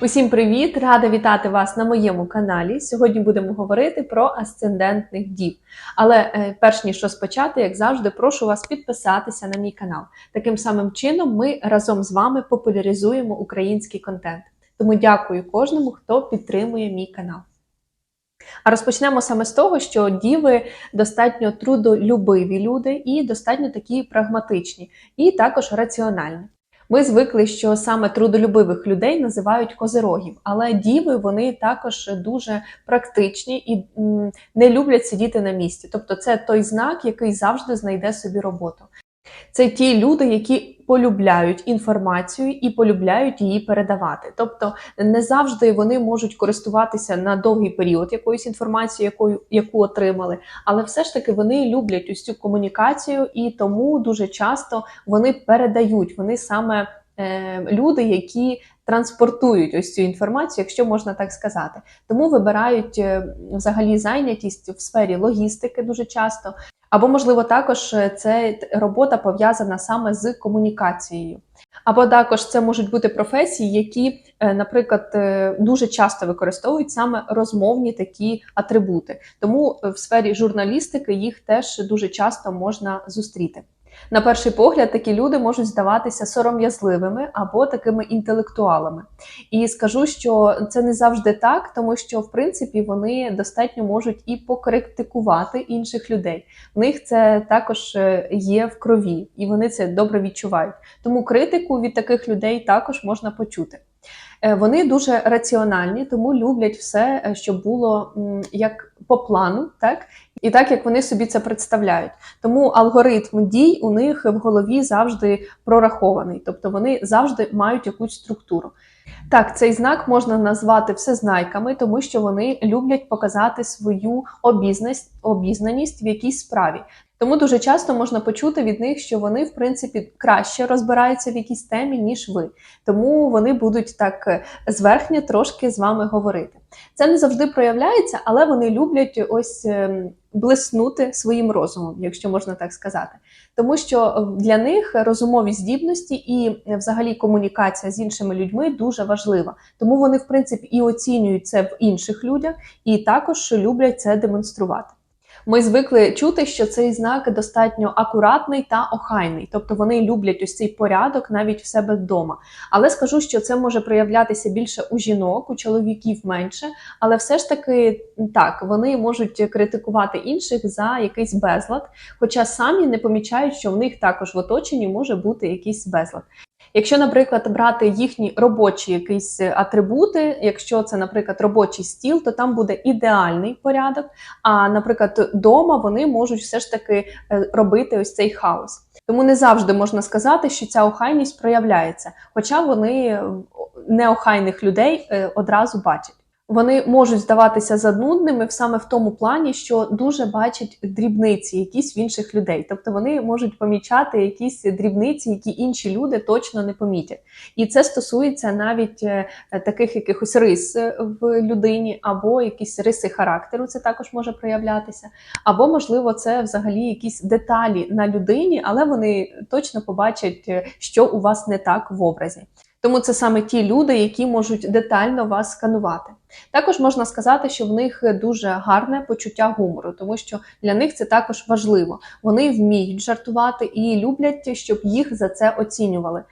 Усім привіт! Рада вітати вас на моєму каналі. Сьогодні будемо говорити про асцендентних дів. Але е, перш ніж розпочати, як завжди, прошу вас підписатися на мій канал. Таким самим чином ми разом з вами популяризуємо український контент. Тому дякую кожному, хто підтримує мій канал. А розпочнемо саме з того, що діви достатньо трудолюбиві люди і достатньо такі прагматичні, і також раціональні. Ми звикли, що саме трудолюбивих людей називають козирогів, але діви вони також дуже практичні і не люблять сидіти на місці. Тобто, це той знак, який завжди знайде собі роботу. Це ті люди, які полюбляють інформацію і полюбляють її передавати. Тобто не завжди вони можуть користуватися на довгий період якоюсь інформацією, якою яку отримали, але все ж таки вони люблять ось комунікацію, і тому дуже часто вони передають. Вони саме е, люди, які транспортують ось цю інформацію, якщо можна так сказати. Тому вибирають е, взагалі зайнятість в сфері логістики дуже часто. Або, можливо, також е, це робота пов'язана саме з комунікацією. Або також це можуть бути професії, які, е, наприклад, е, дуже часто використовують саме розмовні такі атрибути. Тому в сфері журналістики їх теж дуже часто можна зустріти. На перший погляд, такі люди можуть здаватися сором'язливими або такими інтелектуалами. І скажу, що це не завжди так, тому що в принципі вони достатньо можуть і покритикувати інших людей. В них це також е, є в крові, і вони це добре відчувають. Тому критику від таких людей також можна почути. Е, Вони дуже раціональні, тому люблять все, е, щоб було як по плану, так і так як вони собі це представляють. Тому алгоритм дій у них в голові завжди прорахований, тобто вони завжди мають якусь структуру. Так, цей знак можна назвати всезнайками, тому що вони люблять показати свою обізнаність, в якійсь справі. Тому дуже часто можна почути від них, що вони, в принципі, краще розбираються в якійсь темі, ніж ви. Тому вони будуть так е, зверхня трошки з вами говорити. Це не завжди проявляється, але вони люблять ось ем, блиснути своїм розумом, якщо можна так сказати. Тому що для них розумові здібності і е, взагалі комунікація з іншими людьми дуже важлива. Тому вони, в принципі, і оцінюють це в інших людях, і також люблять це демонструвати. Ми звикли чути, що цей знак достатньо акуратний та охайний, тобто вони люблять ось цей порядок навіть в себе вдома. Але скажу, що це може проявлятися більше у жінок, у чоловіків менше. Але все ж таки так, вони можуть критикувати інших за якийсь безлад, хоча самі не помічають, що в них також в оточенні може бути якийсь безлад. Якщо, наприклад, брати їхні робочі якісь атрибути, якщо це, наприклад, робочий стіл, то там буде ідеальний порядок. А, наприклад, вдома вони можуть все ж таки е, робити ось цей хаос. Тому не завжди можна сказати, що ця охайність проявляється, хоча вони е, неохайних людей е, одразу бачать. Вони можуть здаватися занудними саме в тому плані, що дуже бачать дрібниці, якісь в інших людей. Тобто вони можуть помічати якісь дрібниці, які інші люди точно не помітять. І це стосується навіть е, таких якихось рис е, в людині, або якісь риси характеру, це також може проявлятися. Або, можливо, це взагалі якісь деталі на людині, але вони точно побачать, е, що у вас не так в образі. Тому це саме ті люди, які можуть детально вас сканувати. Також можна сказати, що в них дуже гарне почуття гумору, тому що для них це також важливо. Вони вміють жартувати і люблять, щоб їх за це оцінювали.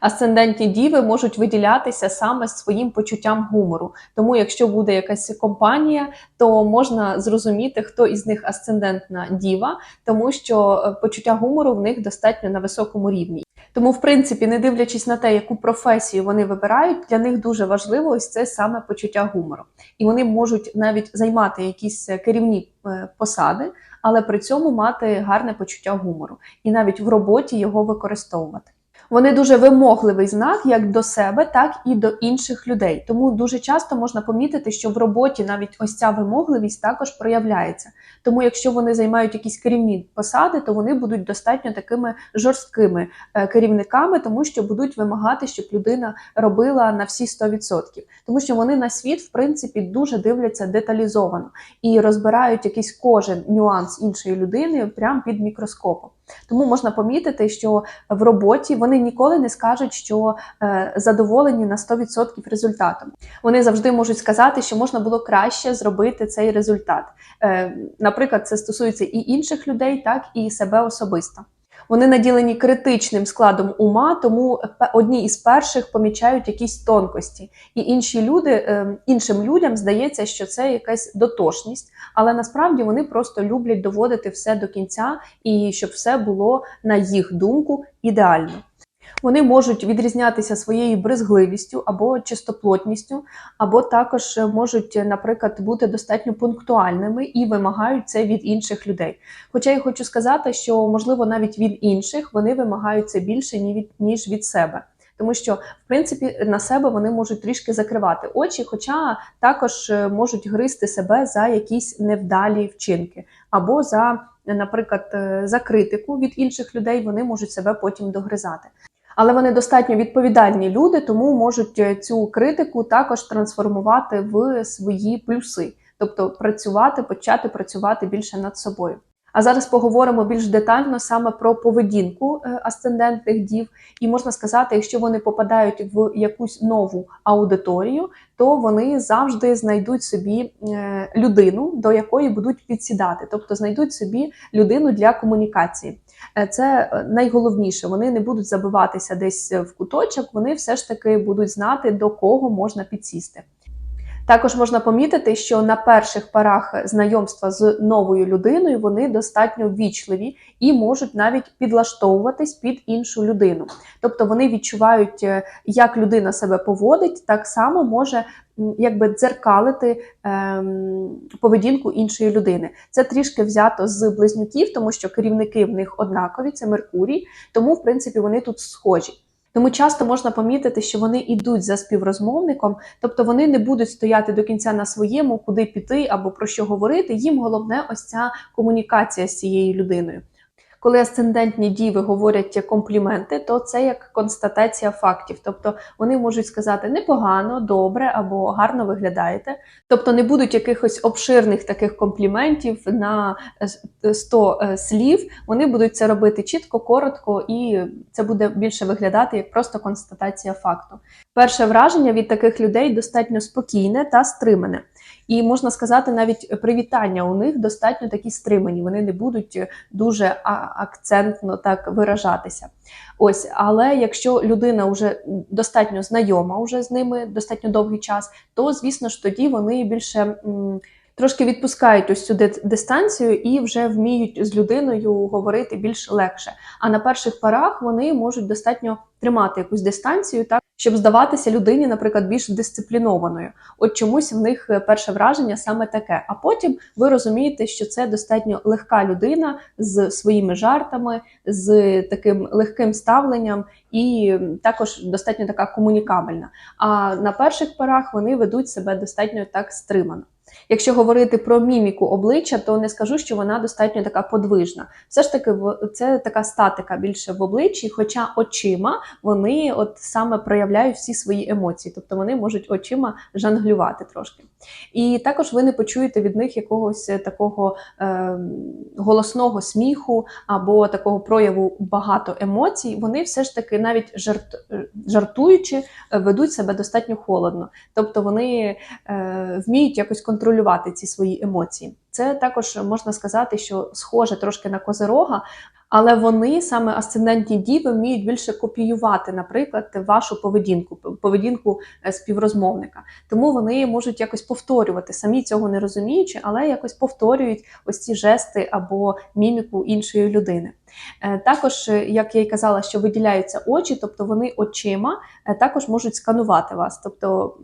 Асцендентні діви можуть виділятися саме своїм почуттям гумору. Тому, якщо буде якась компанія, то можна зрозуміти, хто із них асцендентна діва, тому що е, почуття гумору в них достатньо на високому рівні. Тому, в принципі, не дивлячись на те, яку професію вони вибирають, для них дуже важливо ось це саме почуття гумору. І вони можуть навіть займати якісь е, керівні е, посади, але при цьому мати гарне почуття гумору і навіть в роботі його використовувати. Вони дуже вимогливий знак як до себе, так і до інших людей. Тому дуже часто можна помітити, що в роботі навіть ось ця вимогливість також проявляється. Тому, якщо вони займають якісь керівні посади, то вони будуть достатньо такими жорсткими е, керівниками, тому що будуть вимагати, щоб людина робила на всі 100%. Тому що вони на світ, в принципі, дуже дивляться деталізовано і розбирають якийсь кожен нюанс іншої людини прямо під мікроскопом. Тому можна помітити, що в роботі вони ніколи не скажуть, що е, задоволені на 100% результатом. Вони завжди можуть сказати, що можна було краще зробити цей результат. Е, наприклад, це стосується і інших людей, так і себе особисто. Вони наділені критичним складом ума, тому одні із перших помічають якісь тонкості, і інші люди е, іншим людям здається, що це якась дотошність, але насправді вони просто люблять доводити все до кінця і щоб все було на їх думку ідеально. Вони можуть відрізнятися своєю брезгливістю або чистоплотністю, або також можуть, наприклад, бути достатньо пунктуальними і вимагають це від інших людей. Хоча я хочу сказати, що можливо навіть від інших вони вимагають це більше ні ніж від себе. Тому що, в принципі, на себе вони можуть трішки закривати очі, хоча також е, можуть гризти себе за якісь невдалі вчинки, або за, наприклад, е, за критику від інших людей вони можуть себе потім догризати. Але вони достатньо відповідальні люди, тому можуть е, цю критику також трансформувати в свої плюси, тобто працювати, почати працювати більше над собою. А зараз поговоримо більш детально саме про поведінку е, асцендентних дів. І можна сказати, якщо вони попадають в якусь нову аудиторію, то вони завжди знайдуть собі е, людину, до якої будуть підсідати, тобто знайдуть собі людину для комунікації. Е, Це найголовніше. Вони не будуть забиватися десь в куточок, вони все ж таки будуть знати, до кого можна підсісти. Також можна помітити, що на перших парах знайомства з новою людиною вони достатньо ввічливі і можуть навіть підлаштовуватись під іншу людину. Тобто вони відчувають, е, як людина себе поводить, так само може якби дзеркалити ем, поведінку іншої людини. Це трішки взято з близнюків, тому що керівники в них однакові, це Меркурій, тому в принципі вони тут схожі. Тому часто можна помітити, що вони йдуть за співрозмовником, тобто вони не будуть стояти до кінця на своєму, куди піти або про що говорити. Їм головне ось ця комунікація з цією людиною. Коли асцендентні діви говорять компліменти, то це як констатація фактів. Тобто вони можуть сказати непогано, добре або гарно виглядаєте. Тобто не будуть якихось обширних таких компліментів на е, 100 е, слів. Вони будуть це робити чітко, коротко, і це буде більше виглядати як просто констатація факту. Перше враження від таких людей достатньо спокійне та стримане. І можна сказати, навіть привітання у них достатньо такі стримані. Вони не будуть дуже акцентно так виражатися. Ось, але якщо людина вже достатньо знайома уже з ними достатньо довгий час, то звісно ж тоді вони більше. Трошки відпускають ось цю дистанцію і вже вміють з людиною говорити більш легше. А на перших парах вони можуть достатньо тримати якусь дистанцію, так щоб здаватися людині, наприклад, більш дисциплінованою. От чомусь в них е, перше враження саме таке. А потім ви розумієте, що це достатньо легка людина з своїми жартами, з таким легким ставленням, і також достатньо така комунікабельна. А на перших порах вони ведуть себе достатньо так стримано. Якщо говорити про міміку обличчя, то не скажу, що вона достатньо така подвижна. Все ж таки, це така статика більше в обличчі, хоча очима вони от саме проявляють всі свої емоції, тобто вони можуть очима жонглювати трошки. І також ви не почуєте від них якогось е, такого е, голосного сміху або такого прояву багато емоцій. Вони все ж таки навіть жарт, е, жартуючи е, ведуть себе достатньо холодно. Тобто вони е, вміють якось контролювати ці свої емоції. Це також можна сказати, що схоже трошки на козирога. Але вони саме асцендентні діви вміють більше копіювати, наприклад, вашу поведінку, поведінку е, співрозмовника. Тому вони можуть якось повторювати, самі цього не розуміючи, але якось повторюють ось ці жести або міміку іншої людини. Е, Також, е, як я й казала, що виділяються очі, тобто вони очима також можуть сканувати вас, тобто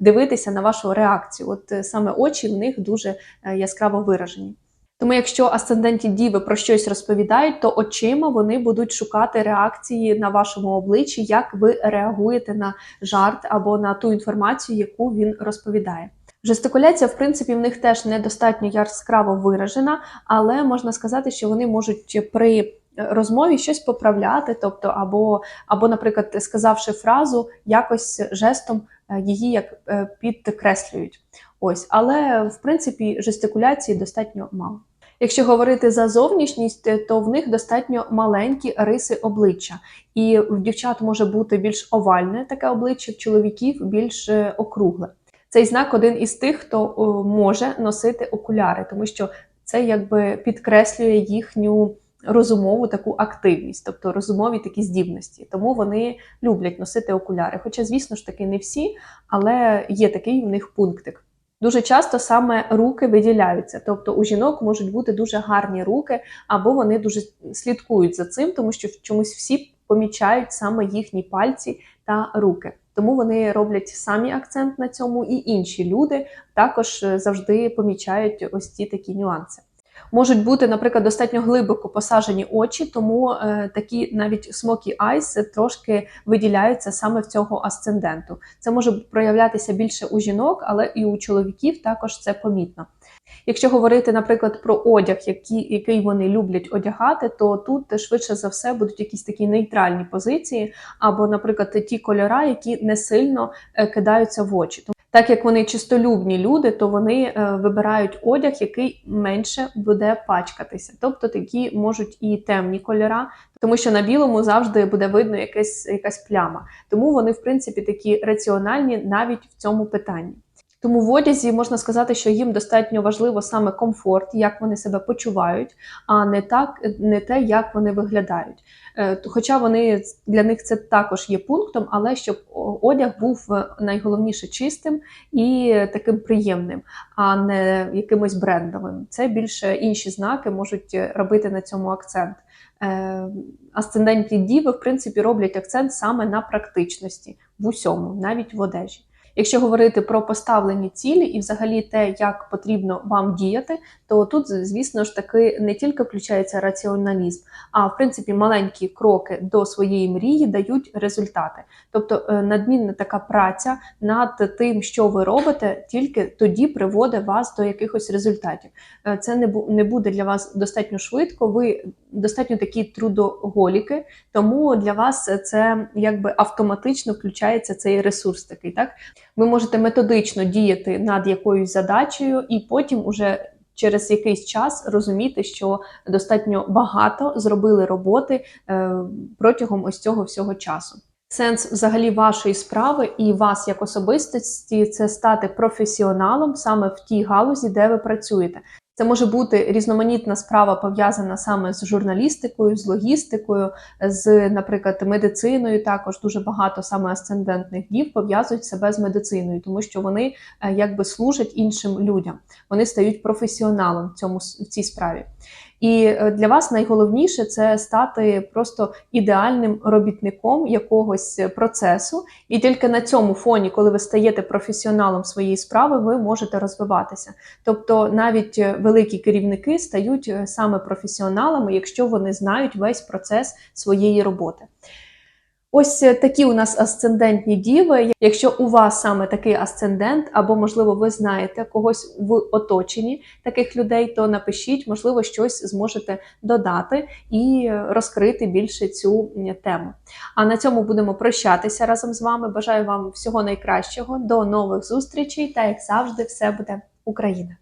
дивитися на вашу реакцію. От саме очі в них дуже яскраво виражені. Тому, якщо асценденті діви про щось розповідають, то очима вони будуть шукати реакції на вашому обличчі, як ви реагуєте на жарт або на ту інформацію, яку він розповідає. Жестикуляція, в принципі, в них теж недостатньо яскраво виражена, але можна сказати, що вони можуть при розмові щось поправляти, тобто, або, або, наприклад, сказавши фразу, якось жестом е, її як е, підкреслюють. Ось, але в принципі жестикуляції достатньо мало. Якщо говорити за зовнішність, е, то в них достатньо маленькі риси обличчя, і в дівчат може бути більш овальне таке обличчя, в чоловіків більш е, округле. Цей знак один із тих, хто може носити окуляри, тому що це якби підкреслює їхню розумову таку активність, тобто розумові такі здібності. Тому вони люблять носити окуляри. Хоча, звісно ж таки, не всі, але є такий в них пунктик. Дуже часто саме руки виділяються, тобто у жінок можуть бути дуже гарні руки, або вони дуже слідкують за цим, тому що чомусь всі помічають саме їхні пальці та руки. Тому вони роблять самі акцент на цьому, і інші люди також е, завжди помічають ось ці такі нюанси. Можуть бути, наприклад, достатньо глибоко посажені очі, тому е, такі навіть smoky eyes трошки виділяються саме в цього асценденту. Це може проявлятися більше у жінок, але і у чоловіків також це помітно. Якщо говорити, наприклад, про одяг, який, який вони люблять одягати, то тут швидше за все будуть якісь такі нейтральні позиції, або, наприклад, ті кольора, які не сильно е, кидаються в очі. Так як вони чистолюбні люди, то вони е, вибирають одяг, який менше буде пачкатися. Тобто такі можуть і темні кольора, тому що на білому завжди буде видно якась, якась пляма. Тому вони, в принципі, такі раціональні навіть в цьому питанні. Тому в одязі можна сказати, що їм достатньо важливо саме комфорт, як вони себе почувають, а не так, не те, як вони виглядають. Е, Хоча вони для них це також є пунктом, але щоб одяг був е, найголовніше чистим і таким приємним, а не якимось брендовим. Це більше інші знаки можуть робити на цьому акцент. Е, Асцендентні діви, в принципі, роблять акцент саме на практичності в усьому, навіть в одежі. Якщо говорити про поставлені цілі і взагалі те, як потрібно вам діяти, то тут, звісно ж таки, не тільки включається раціоналізм, а в принципі маленькі кроки до своєї мрії дають результати. Тобто е, надмінна така праця над тим, що ви робите, тільки тоді приводить вас до якихось результатів. Е, це не буде для вас достатньо швидко. Ви достатньо такі трудоголіки, тому для вас це якби автоматично включається цей ресурс такий. так? Ви можете методично діяти над якоюсь задачею, і потім уже через якийсь час розуміти, що достатньо багато зробили роботи е, протягом ось цього всього часу. Сенс взагалі вашої справи і вас як особистості це стати професіоналом саме в тій галузі, де ви працюєте. Це може бути різноманітна справа пов'язана саме з журналістикою, з логістикою, з, наприклад, медициною. Також дуже багато саме асцендентних дів пов'язують себе з медициною, тому що вони е, якби служать іншим людям. Вони стають професіоналом в цьому в цій справі. І е, для вас найголовніше це стати просто ідеальним робітником якогось процесу, і тільки на цьому фоні, коли ви стаєте професіоналом своєї справи, ви можете розвиватися. Тобто навіть е, великі керівники стають е, саме професіоналами, якщо вони знають весь процес своєї роботи. Ось е, такі у нас асцендентні діви. Якщо у вас саме такий асцендент, або, можливо, ви знаєте когось в оточенні таких людей, то напишіть, можливо, щось зможете додати і розкрити більше цю тему. А на цьому будемо прощатися разом з вами. Бажаю вам всього найкращого, до нових зустрічей та, як завжди, все буде Україна!